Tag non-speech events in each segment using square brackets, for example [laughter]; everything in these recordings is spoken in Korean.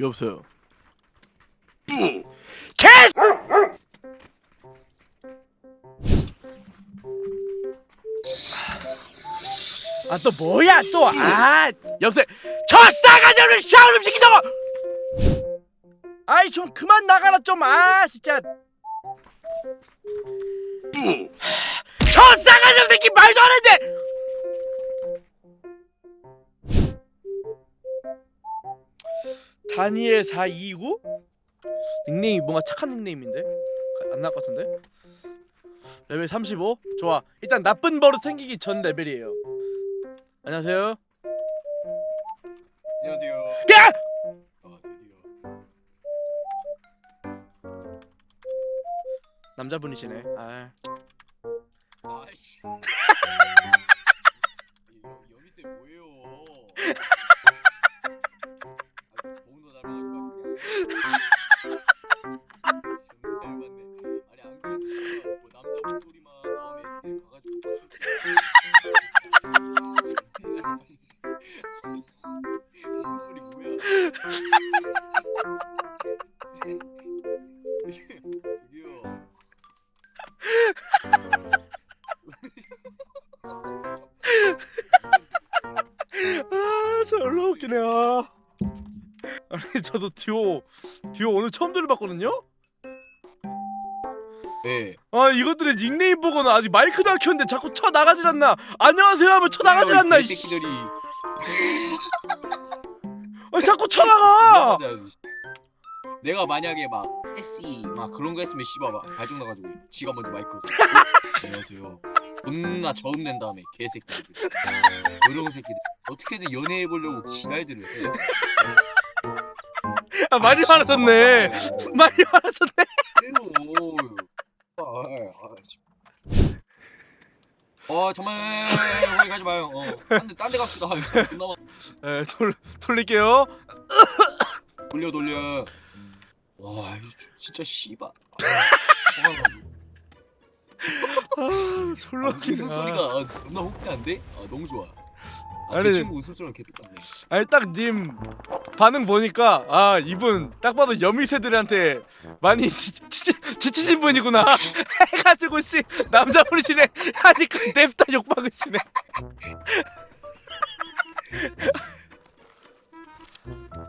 여보세요. 개! 아또 뭐야 또? 아 여보세요. 저 싸가지 없는 샤오름 시키 저거. 아이 좀 그만 나가라 좀. 아 진짜. 저 싸가지 새끼 말도 안 했는데. 다니엘 429? 닉네임이 뭔가 착한 닉네임인데? 안 나올 것 같은데? 레벨 35? 좋아 일단 나쁜 버릇 생기기 전 레벨이에요 안녕하세요 안녕하세요. 야! 아 드디어. 남자분이시네 아 저기요. [laughs] 아, 졸라 웃기네요. 아니 저도 듀오 듀오 오늘 처음 들어봤거든요. 네. 아 이것들의 닉네임 보고는 아직 마이크도 안 켰는데 자꾸 쳐 나가질 않나. 안녕하세요 하면 쳐 나가질 않나. 이이 새끼들이. [laughs] 아, 자꾸 쳐 나가. 맞아. 내가 만약에 막 SE 막 그런 거 했으면 씨발 막 발정 나가지고 지가 먼저 마이크 서 안녕하세요. 존나 저음 낸 다음에 개새끼들. 어려운 새끼들. 어떻게든 연애해 보려고 지랄들을 해. 아 많이 화나셨네. 많이 화나셨네. 그래요. 아, 아, 씨. 어 정말 거기 가지 마요. 어, 딴데 딴데 갑시다. 존나 에돌 돌릴게요. 돌려 돌려. 와 이거 진짜 씨발. 아, 화나가지고. 아 졸라 아, 웃기네. 웃음 소리가 아, 존나 호쾌한데? 아 너무 좋아 아, 아니, 제 친구 웃음 소리가 개 똑같네 아니 딱 님 반응 보니까 아 이분 딱 봐도 여미새들한테 많이 지- 지- 지치신 분이구나 [laughs] 해가지고 씨 남자분이시네 하니까 냅다 욕박으시네 [laughs]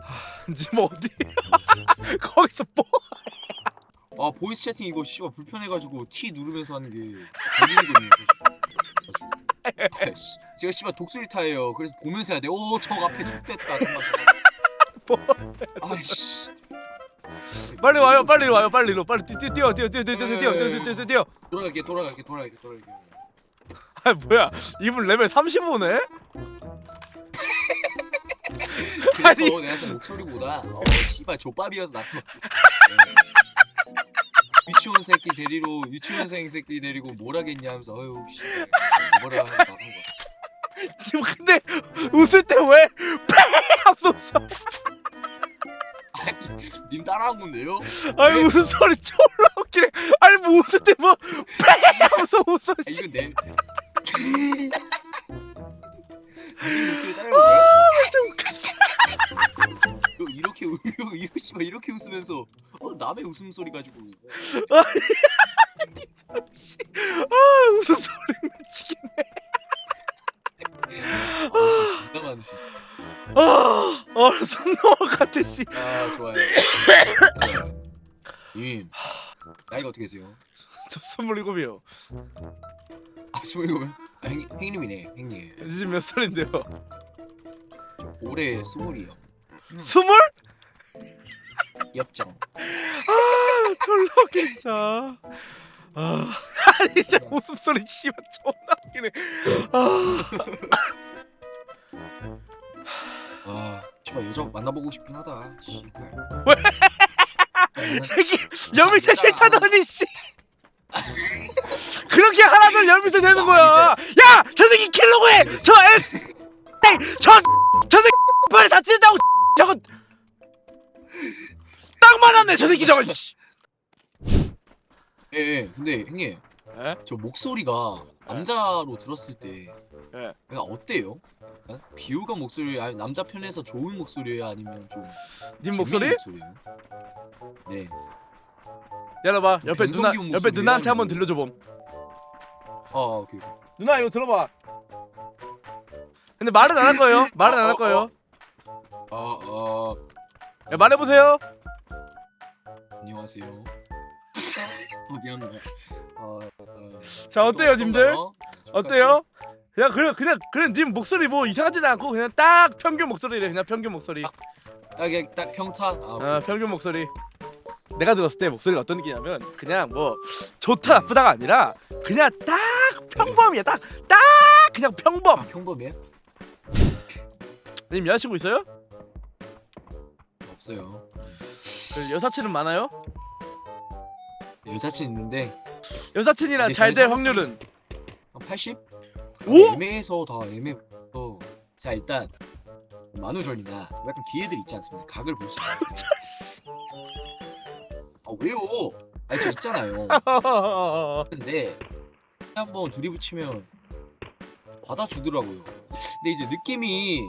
하, 님 어디? [laughs] 거기서 뭐 아 보이스 채팅 이거 씨발 불편해가지고 T 누르면서 하는 게 걸리는 거예요 아씨. 제가 씨발 독수리 타예요. 그래서 보면서 해야 돼 오저 앞에 족됐다. 정말 뭐? 아이씨. 빨리 와요 빨리 와요 빨리 로 빨리 뛰어 뛰어 뛰어 뛰어 뛰어 뛰어 뛰어 뛰어 뛰어 뛰어 뛰어. 돌아갈게 돌아갈게 돌아갈게 돌아갈게. 아 뭐야. 이분 레벨 35네 그래서 아니. 내가 좀 목소리보다 어 씨발 족밥이어서 나 유치원 새끼 데리러 유치원생 새끼 데리고 뭘 하겠냐 하면서 어휴 씨발 뭐라 하고 나간 거야 님 근데 웃을 때왜 하면서 웃어 아니 님 따라한 건데요? 아니 무슨 소리 졸라 웃기네 아니 뭐 웃을 때뭐 하면서 웃어 [laughs] 아, 씨. 이거 내 목소리 웃겨. 이렇게 이렇게 씨발 이렇게 웃으면서 어 남의 웃음소리 가지고 씨. 아 무슨 소리 미치겠네 아 진짜 많으시 아어손 넘어갔대 씨아 좋아요 좋아요. 님 나이가 어떻게 되세요? 저 스물일곱이요 아 스물일곱이요? 아 행, 행님이네 행님 지금 몇 살인데요 저 올해 스물이요 스물? 엽장 아 졸라 웃겨 진짜 아 진짜 웃음소리 씨발 존나 웃기네. 아. 아 씨발 여자 만나보고 싶긴 하다 씨발. 왜? 새끼 여미새 싫다더니 씨. 그렇게 하나둘 여미새 되는 거야. 야 저 새끼 킬로고 해저 애, 저 저 새끼 발에 다친다고 딱 맞았네 저 새끼 저거 씨. 예, 예 근데 형님 에? 저 목소리가 남자로 들었을 때 예. 그냥 어때요? 어? 비우가 목소리 아니 남자 편에서 좋은 목소리예요 아니면 좀 님 재밌는 목소리? 목소리예요? 네. 열어봐 좀 옆에 누나 옆에 누나한테 목소리야, 한번 이거. 들려줘 봄아 오케이. 누나 이거 들어봐 근데 말은 안 할 거예요 말은 안할 어, 어, 거예요 어, 어 야, 말해보세요 안녕하세요. [laughs] 어 미안해. 어, 어, 자 어때요 님들 어떤가요? 네, 어때요? 그냥 그냥 그냥 그냥 님 목소리 뭐 이상하지도 않고 그냥 딱 평균 목소리래 그냥 평균 목소리 아, 딱, 평탄. 아, 어 평균 목소리 내가 들었을 때 목소리가 어떤 느낌이냐면 그냥 뭐 좋다 나쁘다가 아니라 그냥 딱 평범이야 딱 딱 그냥 아, 평범 평범해? 님 여자친구 있어요? 없어요. 그 여사친은 많아요? 여사친 있는데 여사친이랑 근데 잘 될 저희 확률은 한 80? 오? 애매해서 다 애매해서 자 일단 만우절이나 약간 기회들 있지 않습니까? 각을 볼 수 있어요. 아 왜요? 아니 저 있잖아요. [laughs] 근데 한번 둘이붙이면 받아주더라고요. 근데 이제 느낌이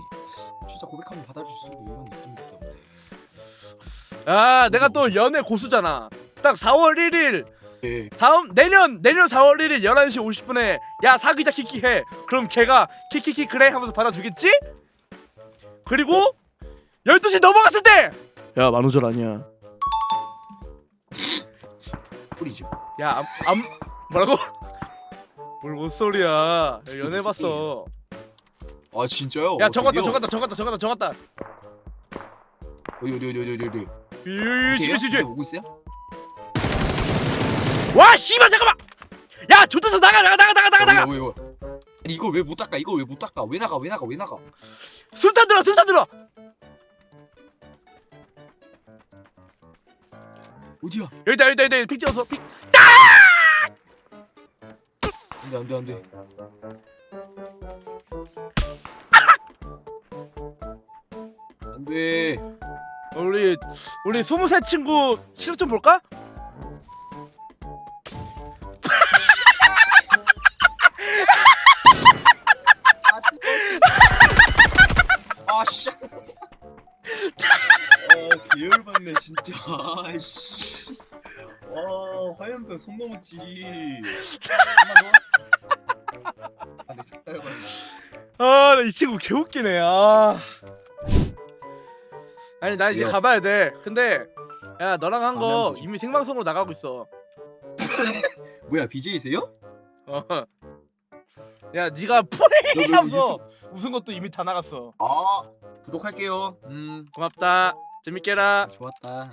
진짜 고백하면 받아줄 수도 느낌이기 때문에 아 내가 또 연애 고수잖아 딱 4월 1일 네. 다음 내년 내년 4월 1일 11시 50분에 야 사귀자 키키 해 그럼 걔가 키키키 그래 하면서 받아주겠지? 그리고 12시 넘어갔을 때 야 만우절 아니야 뿌리죠. 야 암, 암 뭐라고? 뭘 못소리야 연애해봤어 아 진짜요? 야 저기요? 적었다 적었다 적었다 적었다 어디 어디 어디 어디 어디 어디 이 집에 집에 오고 있어요? 와 씨발 잠깐만 야 좋대서 나가 나가 나가 나가 나가 나가 어, 이거, 이거. 왜 못 닦아? 이걸 왜못 닦아? 왜 나가? 왜 나가? 왜 나가? 술탄 들어 술탄 들어 어디야? 여기다 여기다 여기다 픽 찍어서 픽 안돼 안돼 안돼. 안돼. 우리 우리 스무 살 친구 실력 좀 볼까? 아씨. 어 계열받네 진짜. 아씨. 와 화염병 손 넘었지. 아내 받네. 아, 나이 친구 개웃기네. 아. 아니, 나 이제 왜요? 가봐야 돼. 근데 야, 너랑 한 거 가면 되지. 이미 생방송으로 나가고 있어. [laughs] 뭐야 BJ세요? [laughs] 어. 야, 네가 포레 왜 하면서 웃은 것도 이미 다 나갔어. 아 구독할게요. 음 고맙다. 재밌게라. 좋았다.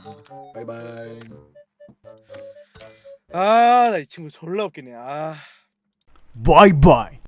바이바이. 아, 나 이 친구 졸라 웃기네. 아. Bye bye.